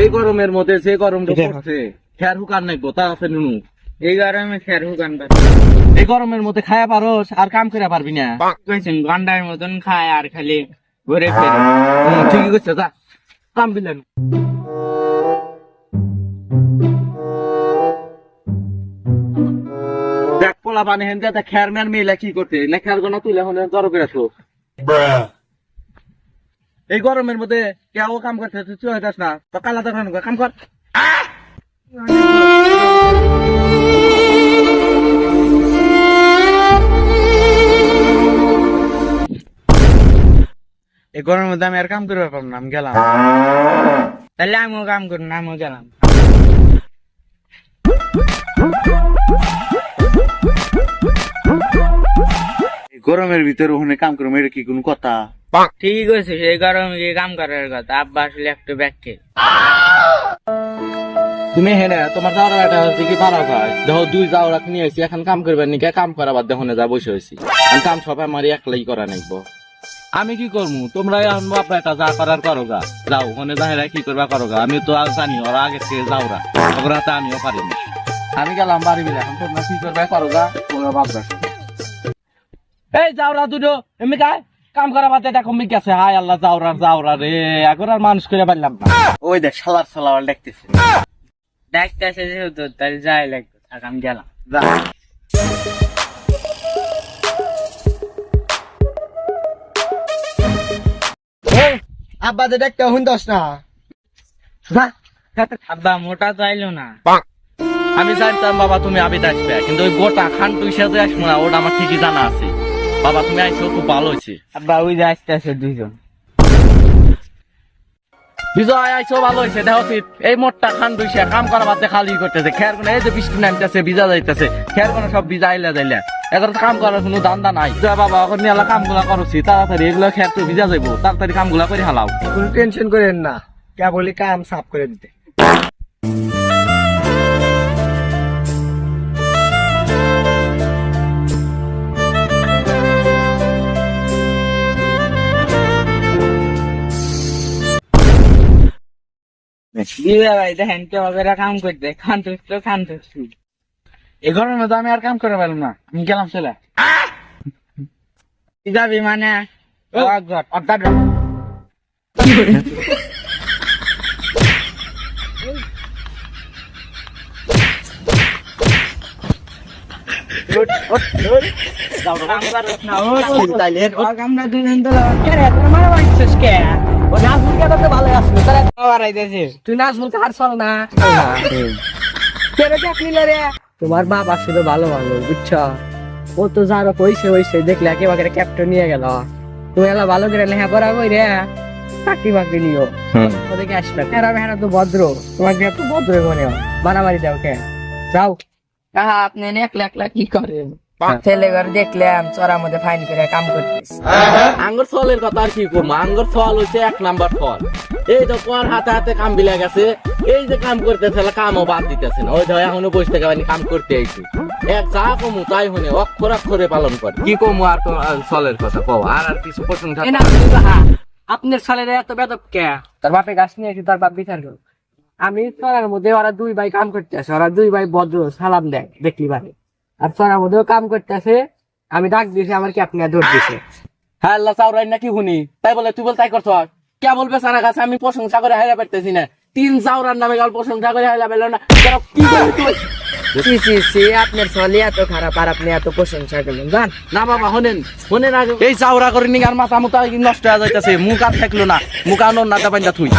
এই গরমের মধ্যে যে গরমটা পড়ছে খেয়ার হুকার নাইবো তা আছে নুনু। এই গরমে খের হুকান এই গরমের মধ্যে খায়া পারোস আর কাম করে পারবি না। কইছেন গন্ডার মতন খায় আর খালি ঘুরে ফেরে। ঠিকই করছে যা কাম দিলেন দেখ পোলা পানি হেন দিয়ে খেয়ার ম্যান মেয়েলা কি করতে? না খেয়ার গোনা তুলে এখন জড়ো করে এই গরমের মধ্যে কেউ কাম করতে তুই যাস না। তো কালা দেখানো কাম কর। এই গরমের মধ্যে আমি আর কাম করতে পারলাম না আমি গেলাম। তাহলে আমিও কাম করুন আমিও গেলাম। এই গরমের ভিতরে ওখানে কাম করব এটা কি কোনো কথা? ঠিক আছে এই গরমে কি কাম করার কথা আব্বা আসলে একটু ব্যাখ্যে তুমি হেনে তোমার যাওয়ার একটা হচ্ছে কি পারা দেখো দুই যাওয়ার নিয়ে আসি এখন কাম করবেন নাকি কাম করাবার দেখো যা বসে হয়েছি। আমি কাম সব আমার একলাই করা নাইব। আমি কি করব তোমরা এখন বাপরা এটা যা করার করো গা। যাও ওখানে যাহেরা কি করবা করো গা। আমি তো আর জানি ওরা আগে থেকে যাওরা ওরা তো আমিও পারিনি আমি গেলাম বাড়ি বিলে এখন তোমরা কি করবা করো গা? ওরা বাপরা এই যাওরা দুটো এমনি গায় কাম করা বাদে দেখো মি গেছে হাই আল্লাহ যাওরা যাওরা রে। এখন আর মানুষ করে পারলাম না। ওই দেখ সালার সালার দেখতেছে। দেখতে আসে যেহেতু তাহলে যাই লাগবে। থাক আমি গেলাম। যা। আব্বা যে দেখতে হুন দশ না। যা। আব্বা মোটা তো আইলো না। আমি জানতাম বাবা তুমি আবিদ আসবে। কিন্তু ওই গোটা খান তুই সাথে আসব না ওটা আমার ঠিকই জানা আছে। বাবা তুমি আইসো খুব ভালো হয়েছে। আব্বা ওই যে আসতে আসে দুইজন। বিজয় আইসো ভালো হয়েছে দেখো এই মোটটা খান তুই কাম করা বাদে খালি করতেছে। খেয়ার কোনো এই যে বৃষ্টি নামতেছে ভিজা যাইতেছে। খেয়ার কোনো সব ভিজা আইলা যাইলা এখন কাম করার কোনো দান্দা নাই। যা বাবা এখন নিয়ে কামগুলা করছি তাড়াতাড়ি এগুলো খেয়ার তো ভিজা যাইবো। তাড়াতাড়ি কামগুলা করে হালাও। কোনো টেনশন করেন না। কে বলি কাম সাফ করে দিতে। দিদা ভাই দেখেন কেউ এরা কাম করতে। খান তো খান তো। এই গরমের মধ্যে আমি আর কাম করে পারলাম না। আমি গেলাম চলে। যাবি মানে? আমরা দুজন তো মারা বাড়ছিস কে? ও নাজমুল কে তো ভালো আসলো তারা বাড়াইতেছে তুই নাজমুল কে হার না? কেরে দেখ রে। তোমার বাপ আসলে ভালো ভালো বুঝছ? ও তো যারো হইছে হইছে দেখলে একেবারে ক্যাপ্টেন নিয়ে গেল। তুমি এলা ভালো করে লেখাপড়া কই রে? চাকরি বাকরি নিও। ওদেরকে আসবে। এরা মেহরা তো ভদ্র। তোমাকে এত ভদ্র মনে মারামারি দাও কে। যাও। আপনি একলা একলা কি করেন? ছেলে ঘর দেখলাম চড়ার মধ্যে ফাইন করে কাম করতেছে আঙ্গুর ফলের কথা আর কি করব আঙ্গুর ফল হচ্ছে এক নাম্বার ফল। এই তো কোয়ার হাতে হাতে কাম বিলে গেছে এই যে কাম করতেছে কামও বাদ দিতেছে না। ওই ধর এখনও বসে থেকে কাম করতে আইছি। এক যা কমু তাই হনে অক্ষর অক্ষরে পালন করে। কি কমু আর তো আর কথা কও? আর আর কিছু কাহা আপনার ছেলেরা এত বেদব কে? তার বাপে গাছ নিয়ে তার বাপ বিচার করো আমি চড়ার মধ্যে ওরা দুই ভাই কাম করতে আসে ওরা দুই ভাই ভদ্র সালাম দেয় দেখলি ভাই। আর চড়ার মধ্যেও কাম করতে আসে আমি ডাক দিয়েছি আমার কি আপনি দৌড় দিছে হ্যাঁ আল্লাহ চাউরাই নাকি শুনি? তাই বলে তুই বল তাই করছ? কে বলবে সারা কাছে আমি প্রশংসা করে হাইরা পারতেছি না। তিন চাউরার নামে গেল প্রশংসা করে হাইরা পেল না। কি করবি তুই? সি সি সি আপনার এত খারাপ আর আপনি এত প্রশংসা করলেন জান? না বাবা শোনেন শোনেন আগে। এই চাউরা করে নিগার মাথা মুতা নষ্ট হয়ে যাইতেছে। মুখ আর থাকল না। মুখ আর না থুই।